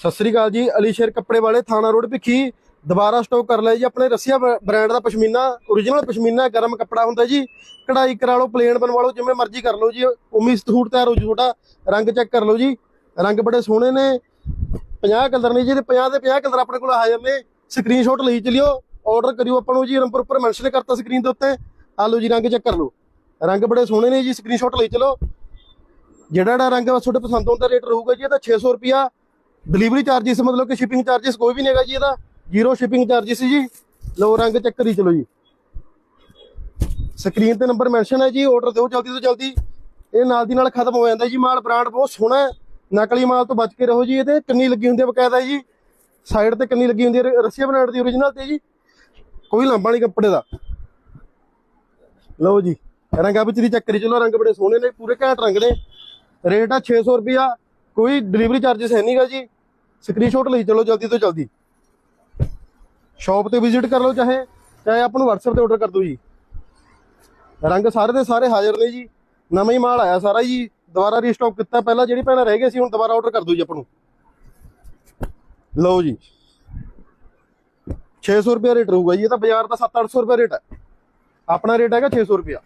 ਸਤਿ ਸ੍ਰੀ ਅਕਾਲ ਜੀ ਅਲੀਸ਼ੇਰ ਕੱਪੜੇ ਵਾਲੇ, ਥਾਣਾ ਰੋਡ ਭਿੱਖੀ। ਦੁਬਾਰਾ ਸਟਾਕ ਕਰ ਲਿਆ ਜੀ ਆਪਣੇ ਰਸੀਆ ਬ੍ਰਾਂਡ ਦਾ ਪਸ਼ਮੀਨਾ origignal ਪਸ਼ਮੀਨਾ, ਗਰਮ ਕੱਪੜਾ ਹੁੰਦਾ ਜੀ। ਕਢਾਈ ਕਰਾ ਲਓ ਪਲੇਨ ਬਣਵਾ ਲਓ, ਜਿਵੇਂ ਮਰਜ਼ੀ ਕਰ ਲਓ ਜੀ। ਉਮੀ ਸੂਟ ਤਿਆਰ ਹੋ ਜੂ ਤੁਹਾਡਾ, ਰੰਗ ਚੈੱਕ ਕਰ ਲਓ ਜੀ। ਰੰਗ ਬੜੇ ਸੋਹਣੇ ਨੇ। 50 ਕਲਰ ਨੇ ਜੀ, ਤੇ 50 ਦੇ 50 ਕਲਰ ਆਪਣੇ ਕੋਲ ਹਾਜ਼ਰ ਨੇ। ਸਕਰੀਨਸ਼ਾਟ ਲਈ ਚਲਿਓ ਆਰਡਰ ਕਰਿਓ ਆਪਾਂ ਨੂੰ ਜੀ ਨੰਬਰ ਉੱਪਰ ਮੈਂਸ਼ਨ ਕਰਤਾ ਸਕਰੀਨ ਦੇ ਉੱਤੇ। ਆ ਲਓ ਜੀ, ਰੰਗ ਚੈੱਕ ਕਰ ਲਓ। ਰੰਗ ਬੜੇ ਸੋਹਣੇ ਨੇ ਜੀ ਸਕਰੀਨਸ਼ਾਟ ਲਈ ਚਲੋ। ਜਿਹੜਾ ਜਿਹੜਾ ਰੰਗ ਤੁਹਾਡੇ ਪਸੰਦ ਆਉਂਦਾ ਰੇਟ ਰਹੂਗਾ ਜੀ ਇਹਦਾ 600 ਰੁਪਿਆ ਡਿਲੀਵਰੀ ਚਾਰजेस ਮਤਲਬ ਕਿ ਸ਼ਿਪਿੰਗ ਚਾਰजेस ਕੋਈ ਵੀ ਨਹੀਂ ਹੈਗਾ ਜੀ ਇਹਦਾ। ਜ਼ੀਰੋ ਸ਼ਿਪਿੰਗ ਚਾਰजेस ਜੀ। ਲੋ ਰੰਗ ਚੱਕਰ ਹੀ ਚਲੋ ਜੀ। ਸਕਰੀਨ ਤੇ ਨੰਬਰ ਮੈਂਸ਼ਨ ਹੈ ਜੀ ਆਰਡਰ ਦਿਓ ਜਲਦੀ ਤੋਂ ਜਲਦੀ। ਇਹ ਨਾਲ ਦੀ ਨਾਲ ਖਤਮ ਹੋ ਜਾਂਦਾ ਜੀ, ਮਾਲ ਬ੍ਰਾਂਡ ਬਹੁਤ ਸੋਹਣਾ ਹੈ। ਨਕਲੀ ਮਾਲ ਤੋਂ ਬਚ ਕੇ ਰਹੋ ਜੀ, ਇਹਦੇ ਕਿੰਨੀ ਲੱਗੀ ਹੁੰਦੀ ਹੈ ਬਕਾਇਦਾ ਜੀ। ਸਾਈਡ ਤੇ ਕੰਨੀ ਲੱਗੀ ਹੁੰਦੀ ਹੈ ਰਸ਼ੀਆ ਬ੍ਰਾਂਡ ਦੀ origignal ਤੇ ਜੀ। ਕੋਈ ਲੰਬਾ ਨਹੀਂ ਕੱਪੜੇ ਦਾ। ਲਓ ਜੀ, ਰੰਗਾ ਵਿੱਚ ਦੀ ਚੱਕਰੀ ਚਲੋ, ਰੰਗ ਬੜੇ ਸੋਹਣੇ ਨੇ, ਪੂਰੇ ਘੈਂਟ ਰੰਗ ਨੇ। ਰੇਟ ਆ 600 ਰੁਪਿਆ ਕੋਈ ਡਿਲੀਵਰੀ ਚਾਰजेस ਹੈ ਨਹੀਂਗਾ ਜੀ। ਸਕਰੀਨਸ਼ਾਟ ਲਈ ਚਲੋ ਜਲਦੀ ਤੋਂ ਜਲਦੀ। ਸ਼ਾਪ ਤੇ ਵਿਜ਼ਿਟ ਕਰ ਲਓ ਚਾਹੇ ਚਾਹੇ ਆਪਾਂ ਨੂੰ WhatsApp ਤੇ ਆਰਡਰ ਕਰ ਦਿਓ ਜੀ। ਰੰਗ ਸਾਰੇ ਦੇ ਸਾਰੇ ਹਾਜ਼ਰ ਨੇ ਜੀ। ਨਵਾਂ ਹੀ ਮਾਲ ਆਇਆ ਸਾਰਾ ਜੀ। ਦੁਬਾਰਾ ਰੀਸਟਾਕ ਕੀਤਾ। ਪਹਿਲਾਂ ਜਿਹੜੀ ਭੈਣਾਂ ਰਹਿ ਗਈ ਸੀ, ਹੁਣ ਦੁਬਾਰਾ ਆਰਡਰ ਕਰ ਦਿਓ ਜੀ ਆਪਾਂ ਨੂੰ। ਲਓ ਜੀ। 600 ਰੁਪਿਆ ਰੇਟ ਰਹੂਗਾ ਜੀ। ਇਹ ਤਾਂ ਬਾਜ਼ਾਰ ਦਾ 7-800 ਰੁਪਿਆ ਰੇਟ ਹੈ। ਆਪਣਾ ਰੇਟ ਹੈਗਾ 600 ਰੁਪਿਆ